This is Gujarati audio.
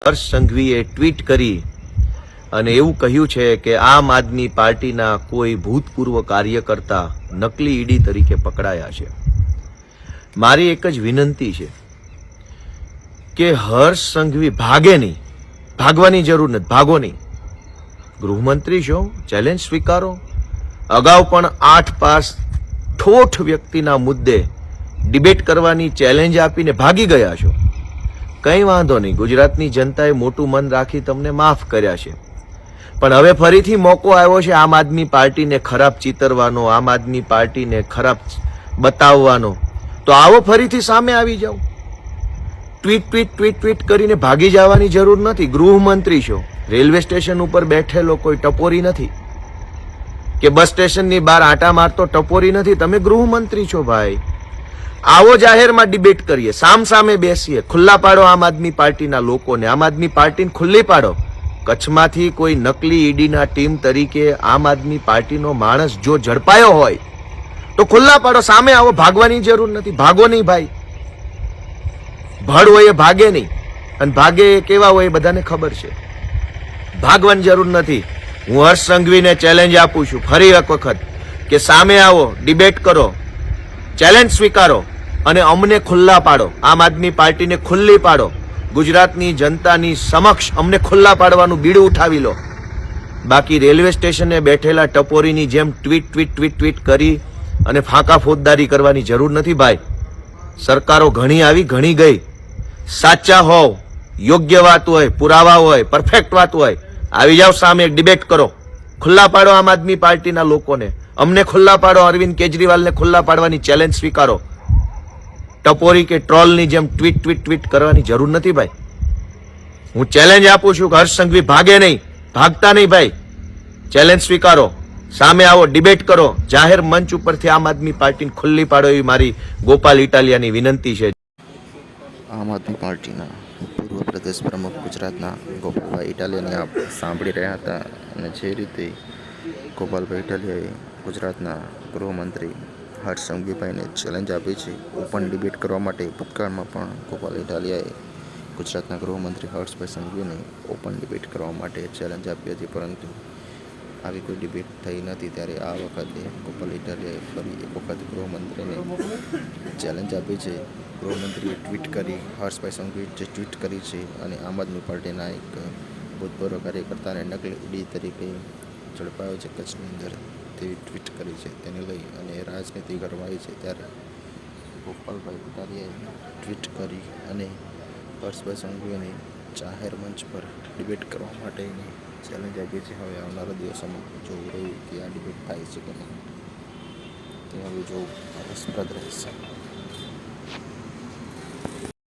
હર્ષ સંઘવીએ ટ્વીટ કરી અને એવું કહ્યું છે કે આમ આદમી પાર્ટીના કોઈ ભૂતપૂર્વ કાર્યકર્તા નકલી ઈડી તરીકે પકડાયા છે. મારી એક જ વિનંતી છે કે હર્ષ સંઘવી ભાગે નહીં, ભાગવાની જરૂર નથી, ભાગો નહીં. ગૃહમંત્રી છો, ચેલેન્જ સ્વીકારો. અગાઉ પણ આઠ પાસ ઠોઠ વ્યક્તિના મુદ્દે ડિબેટ કરવાની ચેલેન્જ આપીને ભાગી ગયા છો. કંઈ વાંધો નહીં. ગુજરાતની જનતાએ મોટું મન રાખી તમને માફ કર્યા છે. પણ હવે ફરીથી મોકો આવ્યો છે આમ આદમી પાર્ટીને ખરાબ ચિતરવાનો, આમ આદમી પાર્ટીને ખરાબ બતાવવાનો. તો આવો ફરીથી સામે આવી જાઓ. ટ્વીટ ટ્વીટ ટ્વીટ ટ્વીટ કરીને ભાગી જવાની જરૂર નથી. ગૃહમંત્રી છો. રેલવે સ્ટેશન ઉપર બેઠેલો કોઈ ટપોરી નથી. કે બસ સ્ટેશનની બહાર આટા મારતો ટપોરી નથી. તમે ગૃહમંત્રી છો ભાઈ. આવો જાહેરમાં ડિબેટ કરીએ સામ સામે બેસીએ, ખુલ્લા પાડો આમ આદમી પાર્ટીના લોકોને, આમ આદમી પાર્ટીને ખુલ્લી પાડો. કચ્છમાંથી કોઈ નકલી ઈડીના ટીમ તરીકે આમ આદમી પાર્ટીનો માણસ જો ઝડપાયો હોય, તો ખુલ્લા પાડો, સામે આવો, ભાગવાની જરૂર નથી, ભાગો નહીં ભાઈ. ભડ હોય એ ભાગે નહીં, અને ભાગે એ કેવા હોય એ બધાને ખબર છે. ભાગવાની જરૂર નથી. હું હર્ષ સંઘવીને ચેલેન્જ આપું છું, ફરી એક વખત, કે સામે આવો, ડિબેટ કરો. ચેલેન્જ સ્વીકારો અને અમને ખુલ્લા પાડો. આમ આદમી પાર્ટીને ખુલ્લી પાડો. ગુજરાતની જનતાની સમક્ષ અમને ખુલ્લા પાડવાનું બીડું ઉઠાવી લો. બાકી રેલવે સ્ટેશને બેઠેલા ટપોરીની જેમ ટ્વીટ ટ્વીટ ટ્વીટ ટ્વીટ કરી અને ફાંકા ફોજદારી કરવાની જરૂર નથી ભાઈ. સરકારો ઘણી આવી, ઘણી ગઈ. સાચા હોવ, યોગ્ય વાત હોય, પુરાવા હોય, પરફેક્ટ વાત હોય. આવી જાઓ સામે ડિબેટ કરો. ખુલ્લા પાડો આમ આદમી પાર્ટીના લોકોને. અમને ખુલ્લા પાડો, અરવિંદ કેજરીવાલને ખુલ્લા પાડવાની ચેલેન્જ સ્વીકારો. ટપોરી કે ટ્રોલની જેમ ટ્વીટ ટ્વીટ ટ્વીટ કરવાની જરૂર નથી ભાઈ. હું ચેલેન્જ આપું છું કે હર્ષ સંઘવી ભાગે નહીં, ભાગતા નહીં ભાઈ. ચેલેન્જ સ્વીકારો. સામે આવો ડિબેટ કરો. જાહેર મંચ ઉપરથી આમ આદમી પાર્ટીને ખુલ્લી પાડો એવી મારી ગોપાલ ઇટાલિયાની વિનંતી છે. આમ આદમી પાર્ટીના પૂર્વ પ્રદેશ પ્રમુખ ગુજરાતના ગોપાલભાઈ ઇટાલિયાને આપ સાંભળી રહ્યા હતા અને જે રીતે ગોપાલભાઈ ઇટાલિયાએ ગુજરાતના ગૃહમંત્રી હર્ષ સંઘવીભાઈને ચેલેન્જ આપી છે. ઓપન ડિબેટ કરવા માટે ભૂતકાળમાં પણ ગોપાલ ઇટાલિયાએ ગુજરાતના ગૃહમંત્રી હર્ષભાઈ સંઘવીને ઓપન ડિબેટ કરવા માટે ચેલેન્જ આપી હતી. પરંતુ આવી કોઈ ડિબેટ થઈ નથી ત્યારે આ વખતે ગોપાલ ઇટાલિયાએ ફરી એક વખત ગૃહમંત્રીને ચેલેન્જ આપી છે. ગૃહમંત્રીએ ટ્વીટ કરી, હર્ષભાઈ સંઘવીએ જે ટ્વીટ કરી છે અને આમ આદમી પાર્ટીના એક ભૂતપૂર્વ કાર્યકર્તાને નકલી ઈડી તરીકે ઝડપાયો છે કચ્છની અંદર. તેવી ટ્વીટ કરી છે, તેને લઈ અને રાજનીતિ ગરમાઈ છે ત્યારે ગોપાલભાઈ ઇટાલિયાએ ટ્વીટ કરી અને હર્ષભાઈ સંઘવીને જાહેર મંચ પર ડિબેટ કરવા માટેની ચેલેન્જ આપી છે. હવે આવનારા દિવસોમાં જોવું રહ્યું કે આ ડિબેટ થાય છે કે નહીં, તે હવે જોવું રસપ્રદ રહેશે.